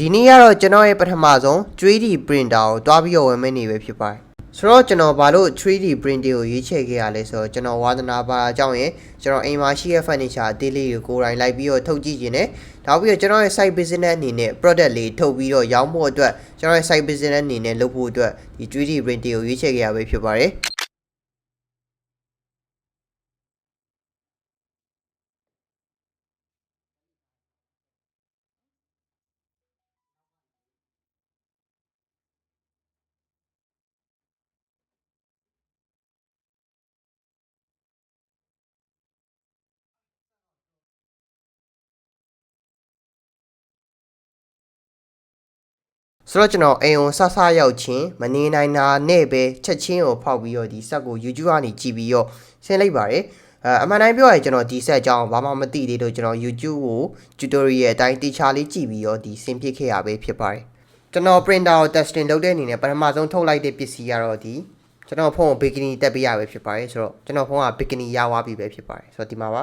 ဒီနေ့ကတော့ကျွန်တော်ရဲ့ပထမဆုံး 3D printer ကိုတွားပြီးတော့ဝယ်မယ့်နေပဲဖြစ်ပါတယ်ဆိုတော့ကျွန်တော်ဘာလို့ 3D printing ကိုရွေးချယ်ခဲ့ရလဲဆိုတော့ကျွန်တော်ဝါသနာပါအကြောင်းရင်ကျွန်တော်အိမ်မှာရှိတဲ့ furniture အသေးလေးကိုကိုယ်တိုင်လိုက်ပြီးတော့ထုတ်ကြည့်ခြင်းနဲ့နောက်ပြီးတော့ကျွန်တော်ရဲ့ site business အနေနဲ့ product လေးထုတ်ပြီးတော့ရောင်းဖို့အတွက်ကျွန်တော်ရဲ့ site business အနေနဲ့လုပ်ဖို့အတွက်ဒီ 3D printing ကိုရွေးချယ်ခဲ့ရပဲဖြစ်ပါတယ် ဆိုတော့ကျွန်တော်အိမ်ကိုဆဆရောက်ချင်းမနေနိုင်တာနဲ့ပဲချက်ချင်းကိုဖောက်ပြီးတော့ဒီဆက်ကို YouTube ကနေကြည့်ပြီးတော့ဆင်းလိုက်ပါတယ်အဲအမှန်တိုင်းပြောရရင်ကျွန်တော်ဒီဆက်အကြောင်းဘာမှမသိသေးလို့ကျွန်တော် YouTube ကို tutorial အတိုင်းတေချာလေးကြည့်ပြီးတော့ဒီဆင်းဖြစ်ခဲ့ရပဲဖြစ်ပါတယ်ကျွန်တော် printer ကို testing လုပ်တဲ့အနေနဲ့ပထမဆုံးထုတ်လိုက်တဲ့ပစ္စည်းကတော့ဒီကျွန်တော်ဖုန်းကို bikini တက်ပေးရပဲဖြစ်ပါတယ်ဆိုတော့ကျွန်တော်ဖုန်းက bikini ရသွားပြီပဲဖြစ်ပါတယ်ဆိုတော့ဒီမှာပါ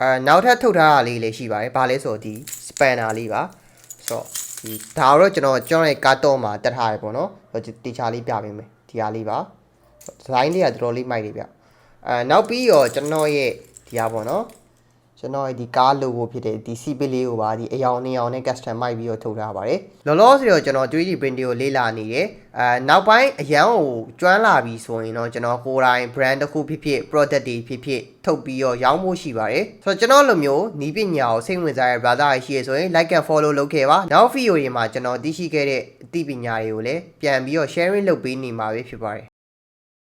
အဲနောက်ထပ်ထုတ်ထားတာလေးလည်းရှိပါတယ်ဘာလဲဆိုတော့ဒီ spanner လေးပါဆိုတော့ ဒီဒါတော့ကျွန်တော်ကျွန်တော်ရဲ့ကားတော့မှာတက်ထားရပေါ့နော်ဟိုတေချာလေးပြပေးမယ်ဒီဟာလေးပါဒီဇိုင်းလေးကတော်တော်လေးမိုက်နေဗျအဲနောက်ပြီးတော့ကျွန်တော်ရဲ့ဒီဟာပေါ့နော် ကျွန်တော်ရဲ့ဒီကား logo ဖြစ်တဲ့ဒီ CP လေးကိုပါဒီအယောင်နေအောင်နဲ့ custom မိုက်ပြီးတော့ထုတ်ထားပါတယ်လောလောဆယ်တော့ကျွန်တော် 3D printing ကိုလေ့လာနေတယ်အဲနောက်ပိုင်းအရန်ကိုကျွမ်းလာပြီဆိုရင်တော့ကျွန်တော်ကိုယ်တိုင် brand တစ်ခုဖြစ်ဖြစ် product တွေဖြစ်ဖြစ်ထုတ်ပြီးတော့ရောင်းဖို့ရှိပါတယ်ဆိုတော့ကျွန်တော်လိုမျိုးနီးပညာကိုစိတ်ဝင်စားတဲ့ brother တွေရှိရဆိုရင် like and follow လုပ်ခဲ့ပါနောက် video တွေမှာကျွန်တော်သိရှိခဲ့တဲ့အသိပညာတွေကိုလည်းပြန်ပြီးတော့ sharing လုပ်ပေးနေမှာပဲဖြစ်ပါတယ်